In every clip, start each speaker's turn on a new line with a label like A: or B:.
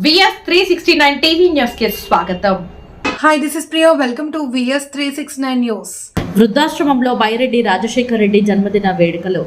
A: నమస్కారం VS three sixty nine TV news కి స్వాగతం
B: Hi, this is Priya. Welcome to VS 369 News.
C: వృద్ధాశ్రమంలో బైరెడ్డి రాజశేఖర్ రెడ్డి జన్మదిన వేడుకలు.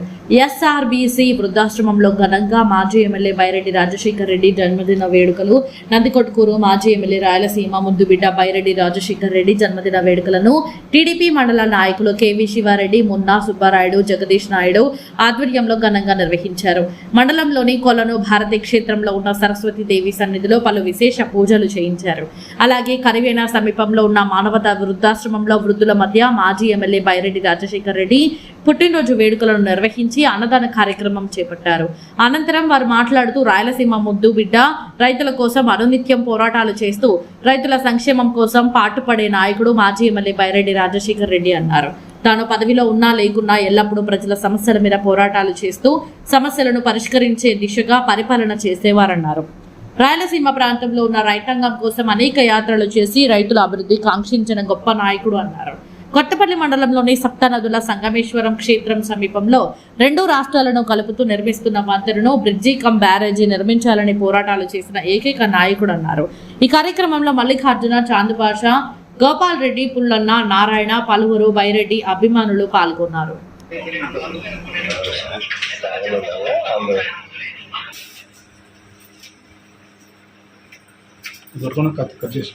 C: ఎస్ఆర్బీసీ వృద్ధాశ్రమంలో ఘనంగా మాజీ ఎమ్మెల్యే బైరెడ్డి రాజశేఖర్ రెడ్డి జన్మదిన వేడుకలు. నందికొట్కూరు మాజీ ఎమ్మెల్యే రాయలసీమ ముద్దుబిడ్డ బైరెడ్డి రాజశేఖర్ రెడ్డి జన్మదిన వేడుకలను టీడీపీ మండల నాయకులు కేవీ శివారెడ్డి మున్నా సుబ్బారాయుడు జగదీష్ నాయుడు ఆధ్వర్యంలో ఘనంగా నిర్వహించారు. మండలంలోని కొలను భారతీయ క్షేత్రంలో ఉన్న సరస్వతి దేవి సన్నిధిలో పలు విశేష పూజలు చేయించారు. అలాగే కరివేనా సమీపంలో ఉన్న మానవత వృద్ధాశ్రమంలో వృద్ధుల మధ్య మాజీ ఎమ్మెల్యే బైరెడ్డి రాజశేఖర్ రెడ్డి పుట్టినరోజు వేడుకలను నిర్వహించి అన్నదాన కార్యక్రమం చేపట్టారు. అనంతరం వారు మాట్లాడుతూ రాయలసీమ ముద్దు బిడ్డ రైతుల కోసం అనునిత్యం పోరాటాలు చేస్తూ రైతుల సంక్షేమం కోసం పాటుపడే నాయకుడు మాజీ ఎమ్మెల్యే బైరెడ్డి రాజశేఖర్ రెడ్డి అన్నారు. తాను పదవిలో ఉన్నా లేకున్నా ఎల్లప్పుడూ ప్రజల సమస్యల మీద పోరాటాలు చేస్తూ సమస్యలను పరిష్కరించే దిశగా పరిపాలన చేసేవారన్నారు. రాయలసీమ ప్రాంతంలో ఉన్న రైతాంగం కోసం అనేక యాత్రలు చేసి రైతుల అభివృద్ధి కాంక్షించిన గొప్ప నాయకుడు అన్నారు. కొత్తపల్లి మండలంలోని సప్తనదుల సంగమేశ్వరం క్షేత్రం సమీపంలో రెండు రాష్ట్రాలను కలుపుతూ నిర్మిస్తున్న వంతెనను బ్రిడ్జి కమ్ బ్యారేజీ నిర్మించాలని పోరాటాలు చేసిన ఏకైక నాయకుడు అన్నారు. ఈ కార్యక్రమంలో మల్లికార్జున చాందుబాష గోపాల్ రెడ్డి పుల్లన్న నారాయణ పలువురు బైరెడ్డి అభిమానులు పాల్గొన్నారు.
D: దొరకన కట్ కట్ చేసి.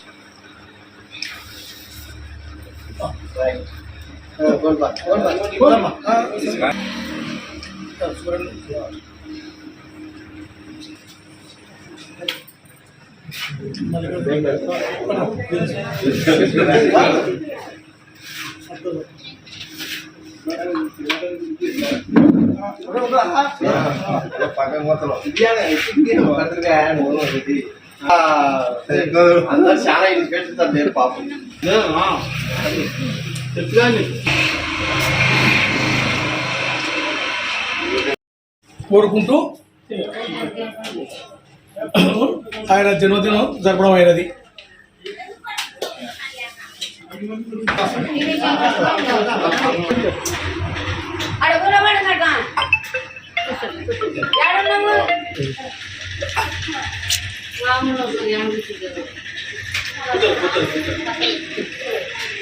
E: అందరు చాలా ఇన్స్పెక్టర్ నేను పాపం
D: కోరుకుంటూ ఆయన జన్మదినం జరపడం అయినది.
F: రాముడు